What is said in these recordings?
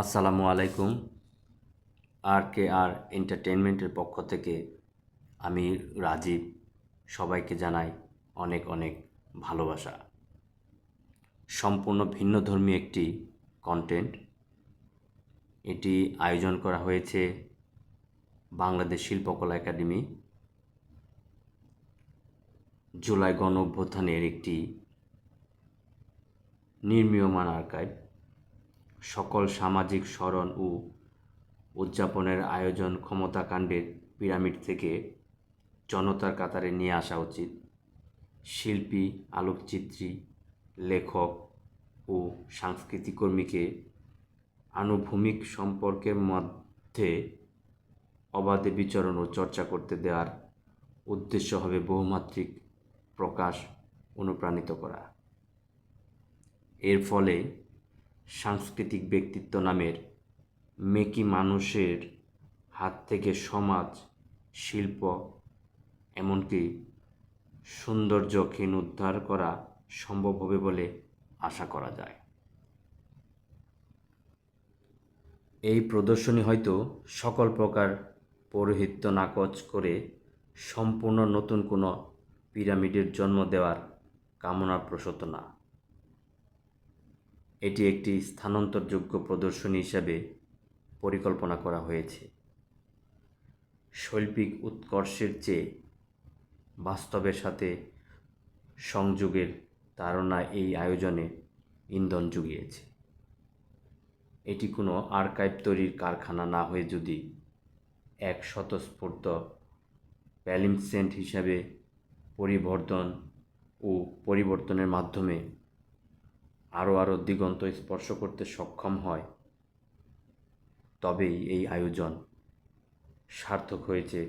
আসসালামু আলাইকুম। আর কে আর এন্টারটেনমেন্টের পক্ষ থেকে আমি রাজীব। সবাইকে জানাই অনেক অনেক ভালোবাসা। সম্পূর্ণ ভিন্নধর্মী একটি কন্টেন্ট এটি আয়োজন করা হয়েছে বাংলাদেশ শিল্পকলা একাডেমি। জুলাই গণ অভ্যুত্থানের একটি নির্মীয়মান আর্কাইভ সকল সামাজিক স্মরণ ও উদযাপনের আয়োজন ক্ষমতাকাণ্ডের পিরামিড থেকে জনতার কাতারে নিয়ে আসা উচিত। শিল্পী, আলোকচিত্রী, লেখক ও সাংস্কৃতিক কর্মীকে আনুভূমিক সম্পর্কের মধ্যে অবাধে বিচরণ ও চর্চা করতে দেওয়ার উদ্দেশ্য হবে বহুমাত্রিক প্রকাশ অনুপ্রাণিত করা। এর ফলে সাংস্কৃতিক ব্যক্তিত্ব নামের মেকি মানুষের হাত থেকে সমাজ, শিল্প, এমনকি সৌন্দর্য ক্ষীণ উদ্ধার করা সম্ভব হবে বলে আশা করা যায়। এই প্রদর্শনী হয়তো সকল প্রকার পৌরোহিত্য নাকচ করে সম্পূর্ণ নতুন কোনো পিরামিডের জন্ম দেওয়ার কামনা প্রসূত না। এটি একটি স্থানান্তরযোগ্য প্রদর্শনী হিসাবে পরিকল্পনা করা হয়েছে। শৈল্পিক উৎকর্ষের চেয়ে বাস্তবের সাথে সংযোগের ধারণা এই আয়োজনে ইন্ধন জুগিয়েছে। এটি কোনো আর্কাইভ তৈরির কারখানা না হয়ে যদি এক স্বতঃস্ফূর্ত প্যালিমসেন্ট হিসাবে পরিবর্তন ও পরিবর্তনের মাধ্যমে আরও আরও দিগন্ত স্পর্শ করতে সক্ষম হয়। তবেই এই আয়োজন সার্থক হয়েছে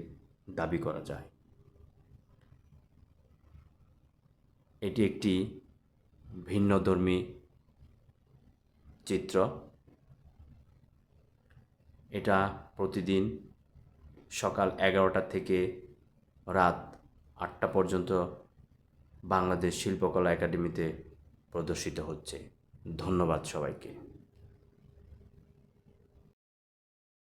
দাবি করা যায়। এটি একটি ভিন্নধর্মী চিত্র। এটা প্রতিদিন সকাল এগারোটা থেকে রাত আটটা পর্যন্ত বাংলাদেশ শিল্পকলা একাডেমিতে প্রদর্শিত হচ্ছে। ধন্যবাদ সবাইকে।